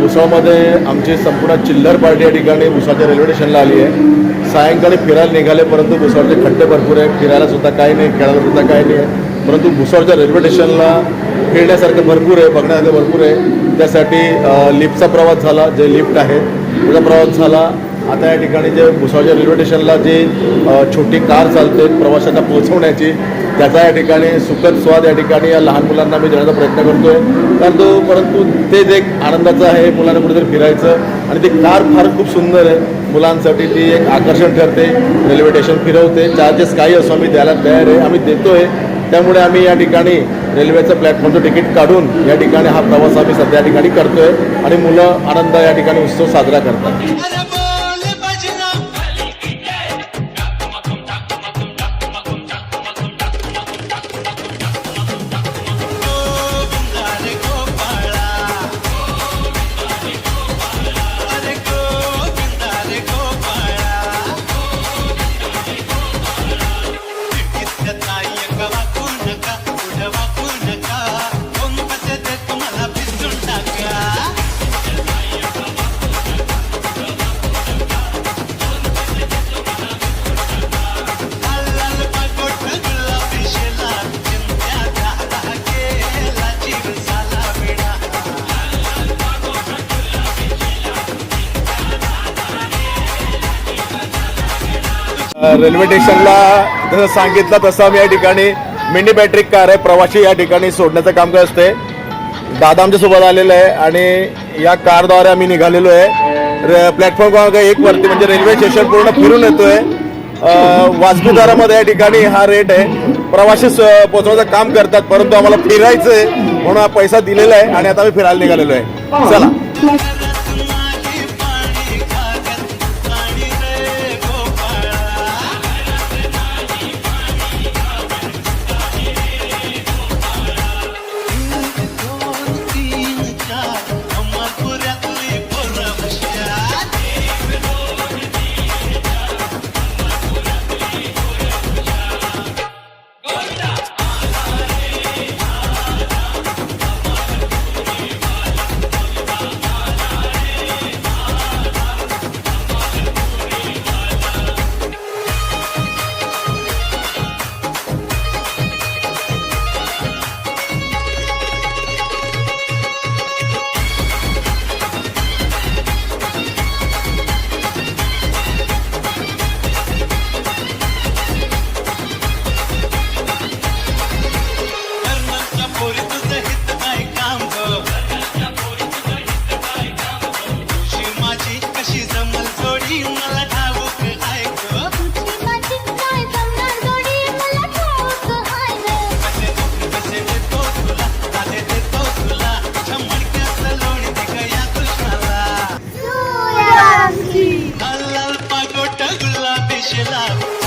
भुसामध्ये आमची संपूर्ण चिल्लर पार्टी या ठिकाणी भुसावळच्या रेल्वे स्टेशनला आली आहे. सायंकाळी फिरायला निघाले परंतु भुसावळचे खड्डे भरपूर आहे फिरायला सुद्धा काही नाही खेळायला सुद्धा काही नाही. आहे परंतु भुसावळच्या रेल्वे स्टेशनला फिरण्यासारखं भरपूर आहे बघण्यासारखं भरपूर आहे. त्यासाठी लिफ्टचा प्रवास झाला जे लिफ्ट आहे त्याचा प्रवास झाला. आता या ठिकाणी जे भुसावळच्या रेल्वे स्टेशनला जी छोटी कार चालते प्रवाशांना पोहोचवण्याची त्याचा या ठिकाणी सुखद स्वाद या ठिकाणी या लहान मुलांना मी देण्याचा प्रयत्न करतोय. कारण तो परंतु तेच एक आनंदाचं आहे मुलांना कुठेतरी फिरायचं आणि ती कार फार खूप सुंदर आहे. मुलांसाठी ती एक आकर्षण ठरते. रेल्वे स्टेशन फिरवते. चार्जेस काही असो आम्ही द्यायला तयार आहे आम्ही देतोय. त्यामुळे आम्ही या ठिकाणी रेल्वेचं प्लॅटफॉर्मचं तिकीट काढून या ठिकाणी हा प्रवास आम्ही सध्या ठिकाणी करतोय आणि मुलं आनंद या ठिकाणी उत्सव साजरा करतात. रेल्वे स्टेशनला जसं सांगितलं तसं आम्ही या ठिकाणी मिनी बॅटरी कार आहे प्रवासी या ठिकाणी सोडण्याचं काम करत असते. दादा आमच्यासोबत आलेलं आहे आणि या कारद्वारे आम्ही निघालेलो आहे. प्लॅटफॉर्म क्रमांक एक वरती म्हणजे रेल्वे स्टेशन पूर्ण फिरून येतोय. अं, वाजवी दरामध्ये या ठिकाणी हा रेट आहे. प्रवासी पोहोचवण्याचं काम करतात परंतु आम्हाला फिरायचं आहे म्हणून हा पैसा दिलेला आहे आणि आता आम्ही फिरायला निघालेलो आहे. चला. हो. Deixa lá.